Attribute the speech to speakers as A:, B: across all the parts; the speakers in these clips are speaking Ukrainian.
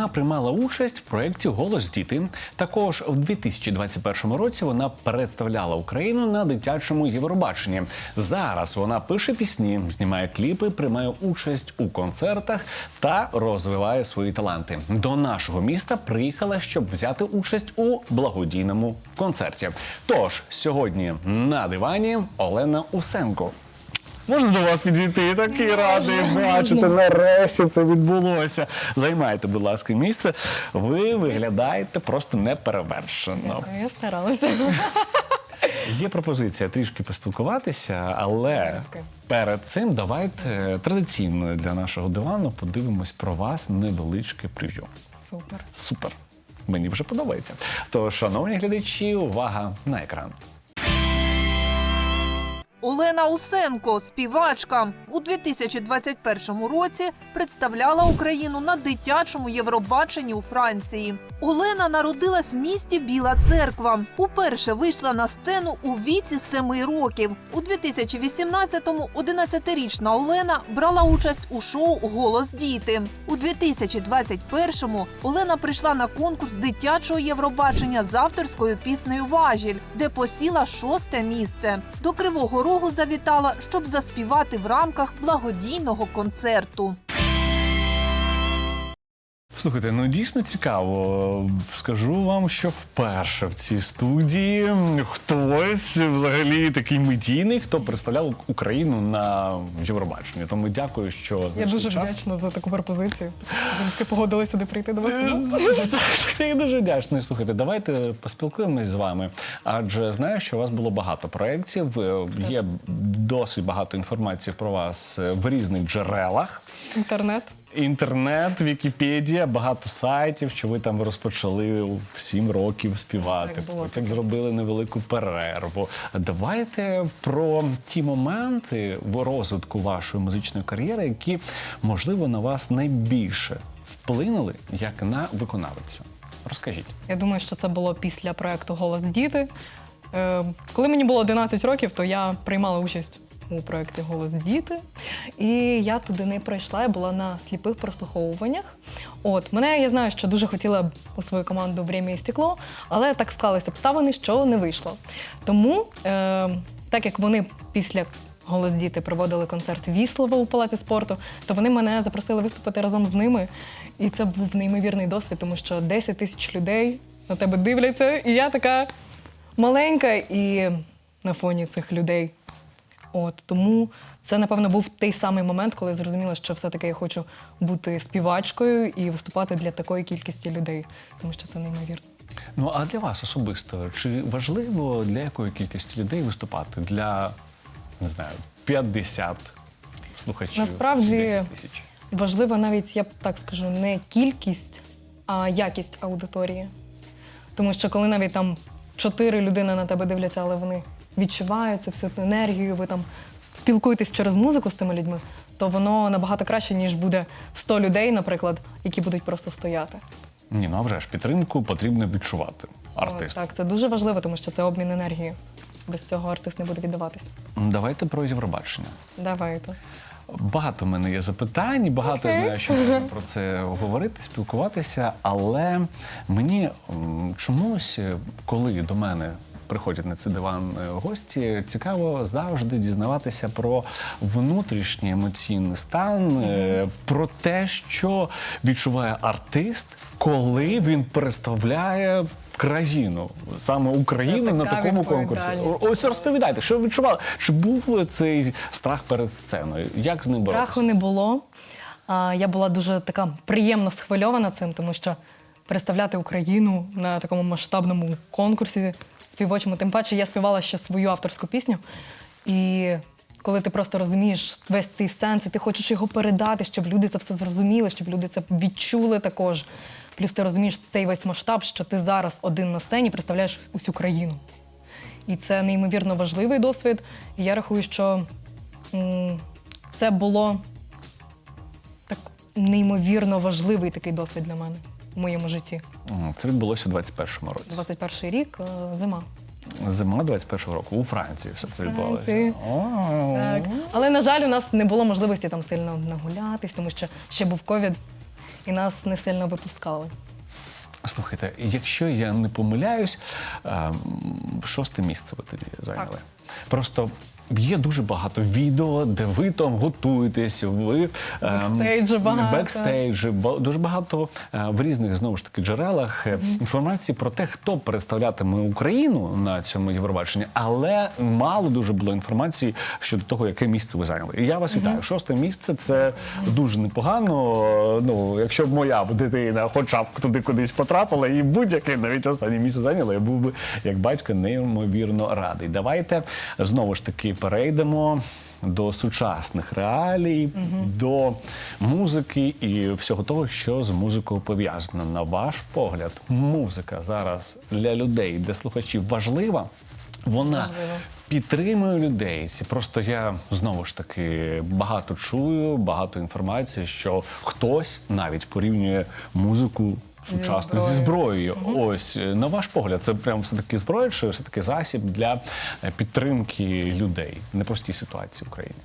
A: Вона приймала участь в проєкті Голос діти. Також у 2021 році вона представляла Україну на дитячому Євробаченні. Зараз вона пише пісні, знімає кліпи, приймає участь у концертах та розвиває свої таланти. До нашого міста приїхала, щоб взяти участь у благодійному концерті. Тож сьогодні на дивані Олена Усенко. Можна до вас підійти? Такий радий бачити. Нарешті це відбулося. Займайте, будь ласка, місце. Ви виглядаєте просто неперевершено.
B: Я старалася.
A: Є пропозиція трішки поспілкуватися, але перед цим давайте традиційно для нашого дивану подивимось про вас невеличке прев'ю.
B: Супер.
A: Супер. Мені вже подобається. То, шановні глядачі, увага на екран.
C: Олена Усенко, співачка, у 2021 році представляла Україну на дитячому Євробаченні у Франції. Олена народилась в місті Біла Церква. Уперше вийшла на сцену у віці 7 років. У 2018-му 11-річна Олена брала участь у шоу Голос діти. У 2021-му Олена прийшла на конкурс дитячого Євробачення з авторською піснею Важіль, де посіла шосте місце. До Кривого Рогу завітала, щоб заспівати в рамках благодійного концерту.
A: Слухайте, ну дійсно цікаво. Скажу вам, що вперше в цій студії хтось взагалі такий медійний, хто представляв Україну на Євробаченні. Тому дякую, що
B: Я дуже
A: час.
B: вдячна за таку пропозицію. Ти погодила сюди прийти до вас.
A: Я дуже вдячний. Слухайте, давайте поспілкуємось з вами. Адже знаю, що у вас було багато проєктів. е, Є досить багато інформації про вас е, в різних джерелах.
B: Інтернет.
A: Інтернет, Вікіпедія, багато сайтів, що ви там розпочали у сім років співати.
B: Так,
A: Потім зробили невелику перерву. Давайте про ті моменти в розвитку вашої музичної кар'єри, які можливо на вас найбільше вплинули як на виконавицю. Розкажіть.
B: Я думаю, що це було після проекту Голос діти. Е, Коли мені було 11 років, то я приймала участь у проєкті Голос діти. І я туди не прийшла, я була на сліпих прослуховуваннях. От мене я знаю, що дуже хотіла у свою команду «Время і стекло, але так склалися обставини, що не вийшло. Тому, е, так як вони після Голос діти проводили концерт Віслова у палаці спорту, то вони мене запросили виступити разом з ними. І це був неймовірний досвід, тому що 10 тисяч людей на тебе дивляться, і я така маленька і на фоні цих людей. От тому це, напевно, був той самий момент, коли я зрозуміла, що все-таки я хочу бути співачкою і виступати для такої кількості людей, тому що це неймовірно.
A: Ну а для вас особисто, чи важливо для якої кількості людей виступати? Для не знаю, 50 слухачів?
B: Насправді-
A: 10 тисяч?
B: Важлива навіть, я б так скажу, не кількість, а якість аудиторії. Тому що коли навіть там чотири людини на тебе дивляться, але вони відчувають цю всю енергію, ви там спілкуєтесь через музику з тими людьми, то воно набагато краще, ніж буде 100 людей, наприклад, які будуть просто стояти.
A: Ні, ну а вже ж підтримку потрібно відчувати артисту.
B: Так, це дуже важливо, тому що це обмін енергією. Без цього артист не буде віддаватись.
A: Давайте про Євробачення.
B: Давайте.
A: Багато в мене є запитань, багато я знаю, що можна про це говорити, спілкуватися. Але мені чомусь, е, коли до мене приходять на цей диван е, гості, цікаво завжди дізнаватися про внутрішній емоційний стан, е, про те, що відчуває артист, коли він представляє. Країну саме Україну на такому конкурсі. Ось розповідайте, що ви відчували? Чи був цей страх перед сценою? Як з ним боротися?
B: Страху не було. Я була дуже така приємно схвильована цим, тому що представляти Україну на такому масштабному конкурсі співочому. Тим паче я співала ще свою авторську пісню. І коли ти просто розумієш весь цей сенс, і ти хочеш його передати, щоб люди це все зрозуміли, щоб люди це відчули також. Плюс ти розумієш цей весь масштаб, що ти зараз один на сцені представляєш усю країну. І це неймовірно важливий досвід. І я рахую, що це було так неймовірно важливий такий досвід для мене в моєму житті.
A: Це відбулося у 21-му році.
B: 21 рік, е, зима.
A: Зима 21-го року. У Франції все це відбувалося.
B: Франції.
A: О,
B: Так. Але, на жаль, у нас не було можливості там сильно нагулятись, тому що ще був ковід. і нас не сильно випускали.
A: Слухайте, якщо я не помиляюсь, ем, шосте місце ви тоді зайняли. Просто. Є дуже багато відео, де ви там готуєтесь, ви ем,
B: Бекстейджі багато.
A: бекстейджі, дуже багато е, в різних знову ж таки джерелах е, інформації про те, хто представлятиме Україну на цьому Євробаченні, але мало дуже було інформації щодо того, яке місце ви зайняли. І я вас вітаю. Шосте місце це дуже непогано. Ну, якщо б моя дитина, хоча б туди кудись потрапила, і будь-яке навіть останнє місце зайняла, я був би як батько неймовірно радий. Давайте знову ж таки перейдемо. До сучасних реалій, до музики і всього того, що з музикою пов'язано. На ваш погляд, музика зараз для людей, для слухачів важлива. Вона
B: Важливо.
A: підтримує людей. Просто я знову ж таки багато чую, багато інформації, що хтось навіть порівнює музику. Сучасно зі зброєю. Ось е, на ваш погляд, це прям все таки зброя, чи все таки засіб для е, підтримки людей в непростій ситуації в Україні.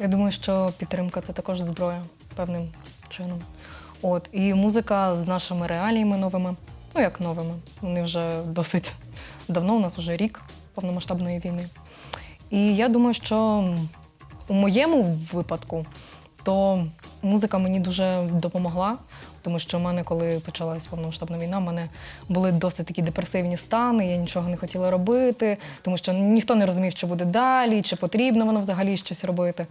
B: Я думаю, що підтримка це також зброя певним чином. От і музика з нашими реаліями новими, ну як новими, вони вже досить давно, у нас вже рік повномасштабної війни. І я думаю, що у моєму випадку то музика мені дуже допомогла, тому що в мене, коли почалась повномасштабна війна, в мене були досить такі депресивні стани, я нічого не хотіла робити, тому що ніхто не розумів, що буде далі, чи потрібно воно взагалі щось робити.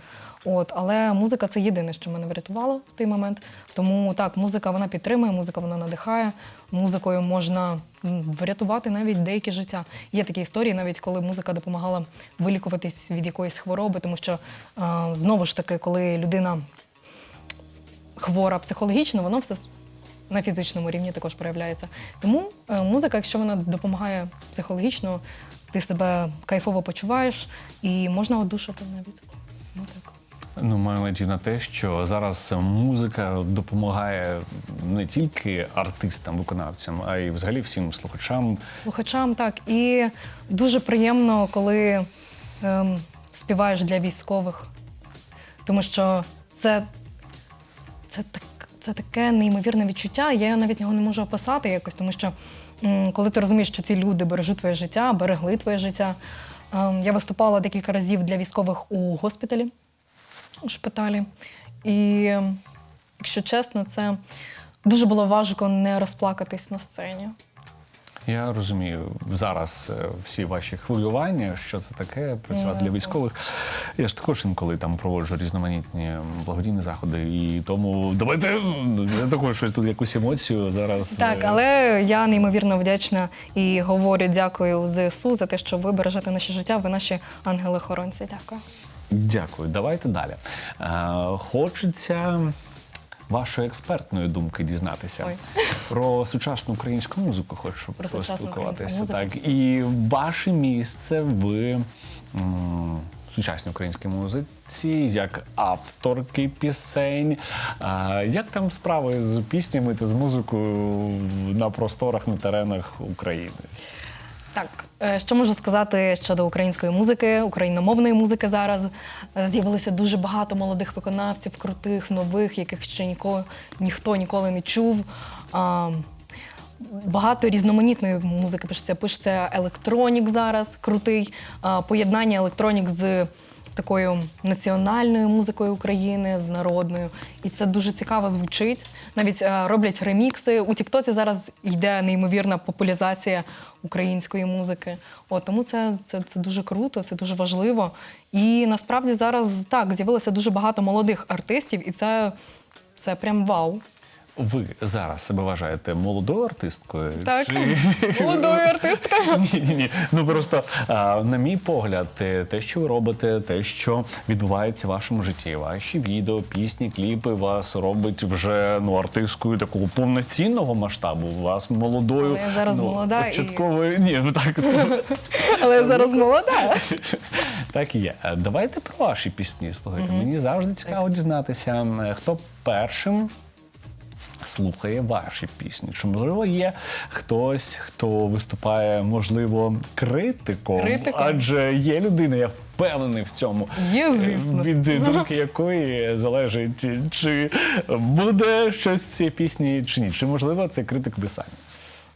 B: От, але музика це єдине, що мене врятувало в той момент. Тому так, музика вона підтримує, музика вона надихає. Музикою можна врятувати навіть деякі життя. Є такі історії, навіть коли музика допомагала вилікуватись від якоїсь хвороби, тому що знову ж таки, коли людина хвора психологічно, воно все на фізичному рівні також проявляється. Тому е, музика, якщо вона допомагає психологічно, ти себе кайфово почуваєш і можна одушати навіть. Ну так.
A: Ну, маю надію на те, що зараз музика допомагає не тільки артистам, виконавцям, а й взагалі всім слухачам.
B: Слухачам так. І дуже приємно, коли ем, співаєш для військових, тому що це, це, так, це таке неймовірне відчуття. Я навіть його не можу описати якось, тому що коли ти розумієш, що ці люди бережуть твоє життя, берегли твоє життя. Ем, я виступала декілька разів для військових у госпіталі, у шпиталі. І, ем, якщо чесно, це дуже було важко не розплакатись на сцені.
A: Я розумію зараз е, всі ваші хвилювання, що це таке працювати для військових. Я ж також інколи там проводжу різноманітні благодійні заходи, і тому давайте я також щось тут якусь емоцію зараз.
B: Так,
A: е,
B: але я неймовірно вдячна і говорю дякую ЗСУ за те, що ви бережете наше життя. Ви наші ангели-хоронці. Дякую.
A: Дякую. Давайте далі. Е, Хочеться вашої експертної думки дізнатися
B: Ой.
A: про сучасну українську музику. Хочу
B: Про
A: поспілкуватися. Так, і ваше місце в сучасній українській музиці, як авторки пісень. А, як там справи з піснями та з музикою на просторах, на теренах України?
B: Так, е, що можу сказати щодо української музики, україномовної музики зараз. Е, З'явилося дуже багато молодих виконавців, крутих, нових, яких ще ніколи, ніхто ніколи не чув. Багато різноманітної музики пишеться. Пишеться електронік зараз, крутий, поєднання електронік з такою національною музикою України, з народною. І це дуже цікаво звучить. Навіть е, роблять ремікси. У Тіктоці зараз йде неймовірна популяризація української музики. От тому це, це, це дуже круто, це дуже важливо. І насправді зараз так з'явилося дуже багато молодих артистів, і це, це прям вау.
A: Ви зараз себе вважаєте молодою артисткою?
B: Так,
A: Чи...
B: молодою артисткою.
A: Ні, ні, ні. Ну просто а, на мій погляд, те, що ви робите, те, що відбувається в вашому житті, ваші відео, пісні, кліпи вас робить вже ну артисткою такого повноцінного масштабу. Вас молодою.
B: Але я зараз
A: ну,
B: молода і-
A: початковою. Ні, ну так.
B: Але я зараз молода.
A: Так і є. Давайте про ваші пісні. Слухайте, мені завжди цікаво дізнатися, хто першим. Слухає ваші пісні. Чи можливо є хтось, хто виступає, можливо, критиком?
B: Критиком?
A: Адже є людина, я впевнений в цьому.
B: Є, звісно.
A: Від думки якої залежить, чи буде щось з цієї пісні, чи ні. Чи можливо це критик ви самі?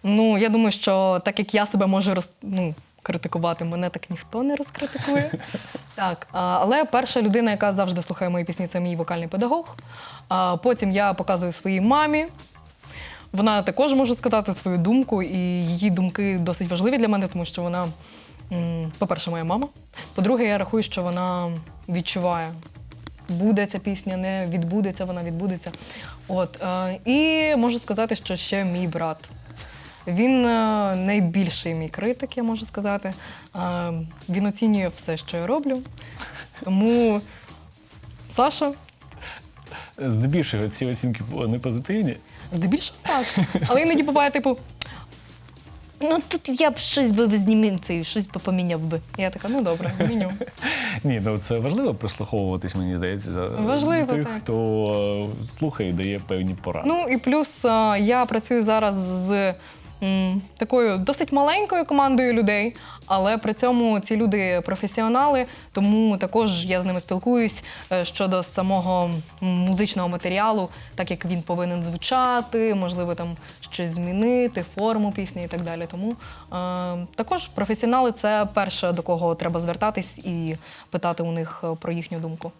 B: Ну, я думаю, що так як я себе можу роз... ну, критикувати, мене так ніхто не розкритикує. так, але перша людина, яка завжди слухає мої пісні, це мій вокальний педагог. Потім я показую своїй мамі. Вона також може сказати свою думку, і її думки досить важливі для мене, тому що вона, по-перше, моя мама. По-друге, я рахую, що вона відчуває, буде ця пісня, не відбудеться, вона відбудеться. От, і можу сказати, що ще мій брат. Він е, найбільший мій критик, я можу сказати. Е, він оцінює все, що я роблю. Тому Саша,
A: Здебільшого ці оцінки вони позитивні.
B: здебільшого так. Але іноді буває, типу,
D: Ну тут я б щось би знімів цей, щось би поміняв би.
B: я така, ну добре, зміню.
A: Ні, ну це важливо прислуховуватись, мені здається, за
B: Важливо,
A: тих,
B: так.
A: хто е, слухає і дає певні поради.
B: Ну і плюс я працюю зараз з такою досить маленькою командою людей, але при цьому ці люди професіонали, тому також я з ними спілкуюсь е, щодо самого музичного матеріалу, так як він повинен звучати, можливо, там щось змінити, форму пісні і так далі. Тому е, також професіонали це перше, до кого треба звертатись і питати у них е, про їхню думку.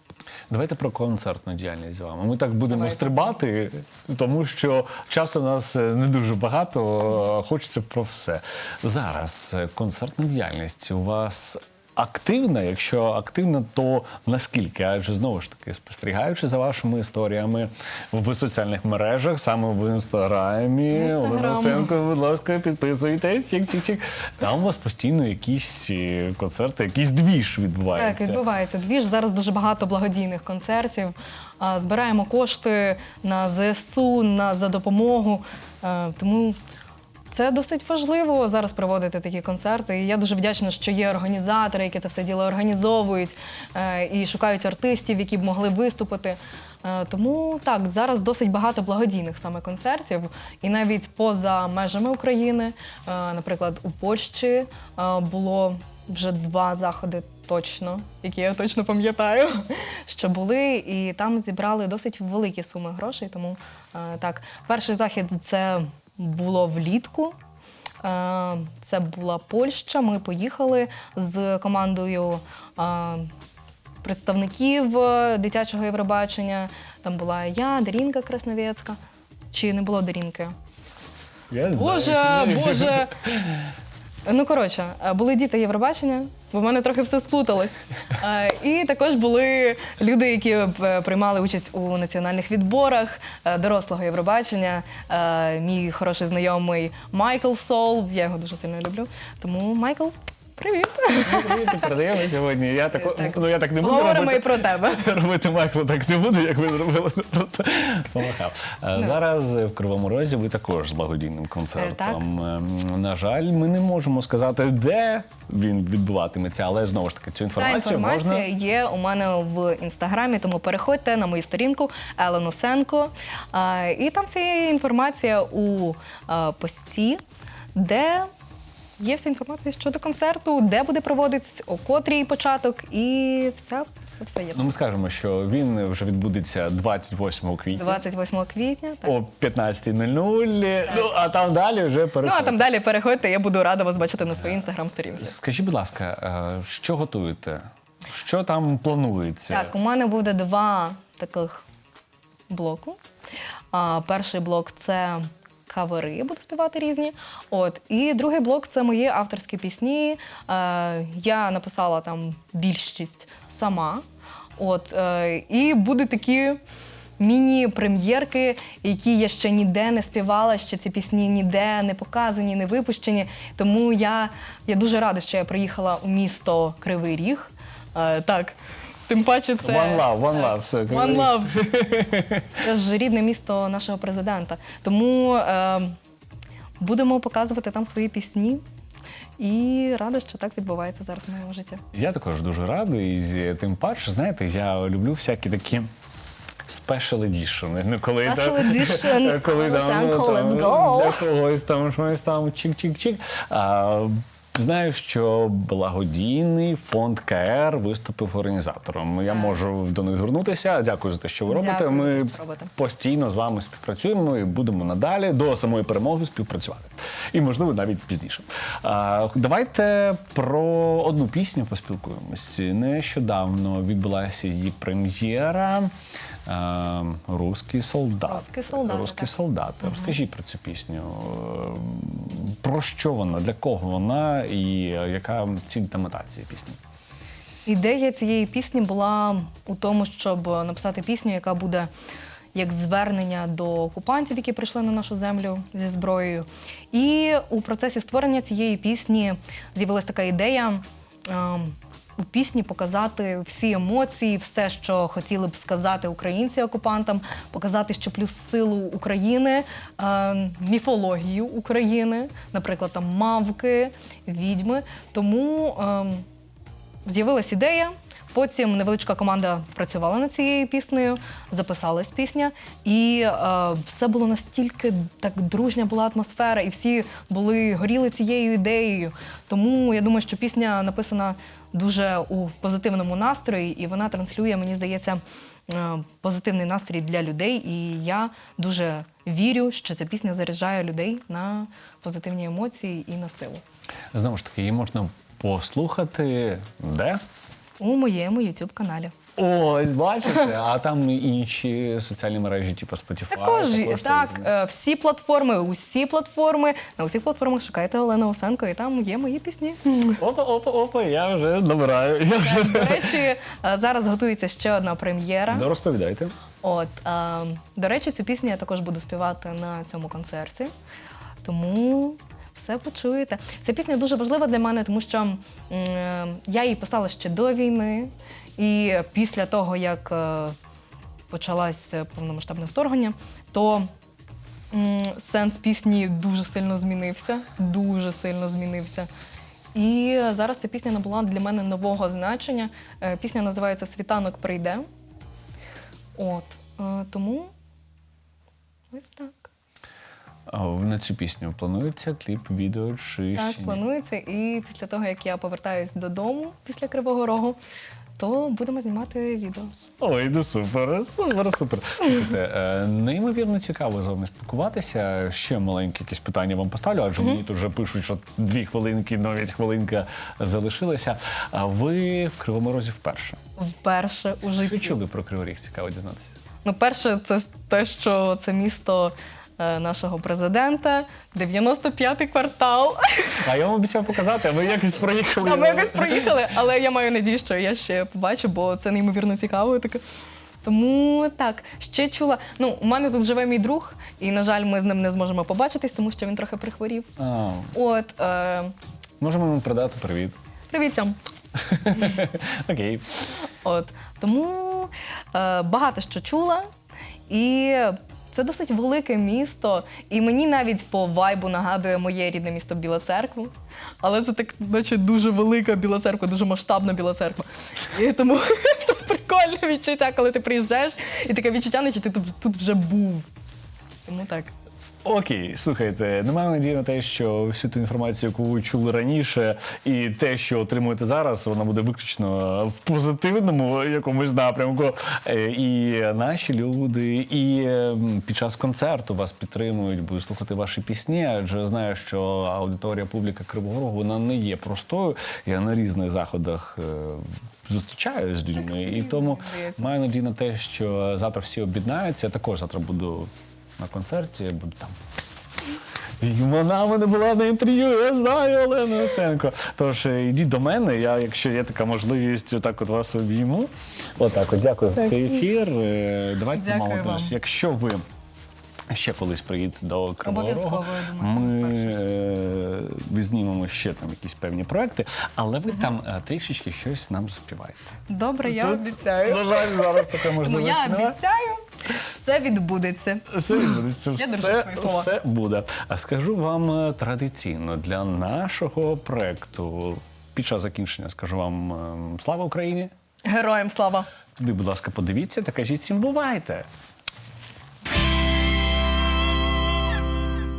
A: Давайте про концертну діяльність з вами. Ми так будемо
B: Давайте.
A: стрибати, тому що часу у нас е, не дуже багато. е, Хочеться про все. Зараз е, концертна діяльність у вас. Активна, якщо активна, то наскільки? Адже знову ж таки, спостерігаючи за вашими історіями в соціальних мережах, саме в інстаграмі,
B: Інстаграм.
A: Олена будь ласка, підписуйтесь. Чик-чик-чик. Там у вас постійно якісь е, концерти, якийсь двіж відбувається.
B: Так, відбувається двіж. Зараз дуже багато благодійних концертів. Збираємо кошти на ЗСУ, на за допомогу. Е, Тому це досить важливо зараз проводити такі концерти. І я дуже вдячна, що є організатори, які це все діло організовують е, і шукають артистів, які б могли виступити. Е, Тому так, зараз досить багато благодійних саме концертів, і навіть поза межами України, е, наприклад, у Польщі було вже два заходи точно, які я точно пам'ятаю, що були, і там зібрали досить великі суми грошей. Тому так, перший захід це було влітку. Е, Це була Польща. Ми поїхали з командою е, представників е, дитячого Євробачення. Там була я, Дарінка Красновецька. Чи не було Дарінки?
A: Я не
B: Боже,
A: знаю.
B: Боже. Ну, коротше, були діти Євробачення, бо в мене трохи все сплуталось. Е, І також були люди, які е, приймали участь у національних відборах е, дорослого Євробачення. Е, Мій хороший знайомий Майкл Сол. Я його дуже сильно люблю. Тому, Майкл, привіт!
A: Привіт, передаємо сьогодні. Я так,
B: Так.
A: ну я так не буду
B: Говоримо і про тебе.
A: Робити Майклу так не буду, як ви зробили. Просто Помахав. Е, Зараз в Кривому Розі ви також з благодійним концертом. Ем, На жаль, ми не можемо сказати, де він відбуватиметься, але знову ж таки цю
B: Ця
A: інформацію
B: інформація
A: можна.
B: є у мене в інстаграмі, тому переходьте на мою сторінку Елен Осенко. А, І там вся є інформація у а, пості, де є вся інформація щодо концерту, де буде проводитись, о котрій початок, і все, все, все є.
A: Ну, ми скажемо, що він вже відбудеться 28 квітня
B: 28 квітня. Так.
A: о 15.00. Ну а там далі вже
B: Ну, а там далі переходьте, я буду рада вас бачити на своїй інстаграм-сторінці.
A: Скажіть, будь ласка, е, що готуєте? Що там планується?
B: Так, у мене буде два таких блоку. А, перший блок це кавери, буду співати різні. От, і другий блок це мої авторські пісні. Е, я написала там більшість сама. От, е, і будуть такі. Міні-прем'єрки, які я ще ніде не співала, ще ці пісні ніде не показані, не випущені. Тому я, я дуже рада, що я приїхала у місто Кривий Ріг. Е, так, тим паче це
A: One love, one love, все.
B: One love. Це ж рідне місто нашого президента. Тому е, будемо показувати там свої пісні. І рада, що так відбувається зараз в моєму житті.
A: Я також дуже радий. і Тим паче, знаєте, я люблю всякі такі. Special edition. Ну, коли
D: Special
A: там-
D: edition.
A: коли там, ну, там,
D: let's go.
A: для когось там щось там чик-чик-чик. Знаю, що благодійний фонд КР виступив організатором. Я можу до них звернутися. Дякую за те, що ви робите.
B: Дякую
A: Ми
B: що робите.
A: постійно з вами співпрацюємо і будемо надалі до самої перемоги співпрацювати. І можливо навіть пізніше. А, давайте про одну пісню поспілкуємось. Нещодавно відбулася її прем'єра. А, Руський солдат.
B: «Русський солдат»,
A: Руський солдат. Розкажіть про цю пісню. Е, Про що вона, для кого вона і яка ціль та мета цієї пісні?
B: Ідея цієї пісні була у тому, щоб написати пісню, яка буде як звернення до окупантів, які прийшли на нашу землю зі зброєю. І у процесі створення цієї пісні з'явилася така ідея. У пісні показати всі емоції, все, що хотіли б сказати українці окупантам, показати, що плюс силу України, е, міфологію України, наприклад, там мавки, відьми. Тому ем, з'явилась ідея. Потім невеличка команда працювала над цією піснею, записалась пісня, і е, все було настільки так дружня була атмосфера, і всі були горіли цією ідеєю. Тому я думаю, що пісня написана дуже у позитивному настрої, і вона транслює, мені здається, е, позитивний настрій для людей. І я дуже вірю, що ця пісня заряджає людей на позитивні емоції і на силу.
A: Знову ж таки, її можна послухати де?
B: У моєму youtube каналі.
A: Ось, бачите, а там і інші соціальні мережі, типу Spotify.
B: Також, так, е, всі платформи, усі платформи. На усіх платформах шукайте Олену Осенко, і там є мої пісні.
A: Опа, опа, опа, я вже набираю. Я вже...
B: До речі, е, зараз готується ще одна прем'єра.
A: Да, розповідайте.
B: От е, до речі, цю пісню я також буду співати на цьому концерті. Тому все почуєте. Ця пісня дуже важлива для мене, тому що е, я її писала ще до війни, і після того, як е, почалось повномасштабне вторгнення, то сенс пісні дуже сильно змінився. Дуже сильно змінився. І зараз ця пісня набула для мене нового значення. Е, Пісня називається Світанок прийде. От. е, Тому ось так.
A: А на цю пісню планується кліп, відео чи
B: Так,
A: ще ні?
B: планується. І після того, як я повертаюсь додому після Кривого Рогу, то будемо знімати відео.
A: Ой, ну супер, супер, супер. Слухайте, е, неймовірно цікаво з вами спілкуватися. Ще маленьке якесь питання вам поставлю, адже мені тут вже пишуть, що дві хвилинки, навіть хвилинка залишилася. А ви в Кривому Розі вперше.
B: Вперше у
A: Що чули про Кривий Ріг? Цікаво дізнатися.
B: Ну, перше, це те, що це місто е, нашого президента, 95-й квартал.
A: А я вам обіцяв показати, а ви якось проїхали.
B: А ми якось проїхали, але я маю надію, що я ще побачу, бо це неймовірно цікаво. Таке. Тому так, ще чула. Ну, у мене тут живе мій друг, і, на жаль, ми з ним не зможемо побачитись, тому що він трохи прихворів.
A: А,
B: От, е,
A: можемо йому передати привіт.
B: привіт цьому.
A: Окей.
B: От тому е, багато що чула, і це досить велике місто. І мені навіть по вайбу нагадує моє рідне місто Біла Церкву. Але це так, наче дуже велика біла церква, дуже масштабна біла церква. І тому це прикольне відчуття, коли ти приїжджаєш, і таке відчуття, наче ти тут, тут вже був. Тому так.
A: Окей, слухайте, немає надії на те, що всю ту інформацію, яку ви чули раніше, і те, що отримуєте зараз, вона буде виключно в позитивному якомусь напрямку. Е, І наші люди, і ем, під час концерту вас підтримують, будуть слухати ваші пісні. Адже знаю, що аудиторія публіка Кривого Рогу вона не є простою. Я на різних заходах. е, Зустрічаюсь з людьми, і тому маю надію на те, що завтра всі об'єднаються. Я також завтра буду на концерті, буду там. І вона в мене була на інтерв'ю, я знаю Олена Осенко. Тож е, йдіть до мене, я, якщо є така можливість, так от вас обійму. Отак, от дякую за цей ефір. Е, Давайте
B: Дякую вам.
A: Якщо ви ще колись приїдете до Кривого
B: Обов'язково,
A: Рогу,
B: я думаю, це
A: ми е, знімемо ще там якісь певні проекти, але ви там е, трішечки щось нам заспіваєте.
B: Добре, я
A: Тут,
B: обіцяю.
A: На жаль, зараз така можливість.
B: я
A: немає.
B: обіцяю, все відбудеться.
A: Все відбудеться,
B: Я держу
A: все,
B: свої слова.
A: все буде. А скажу вам е, традиційно для нашого проекту. Під час закінчення скажу вам ем, слава Україні.
B: Героям слава!
A: Туди, будь ласка, подивіться та кажіть всім бувайте.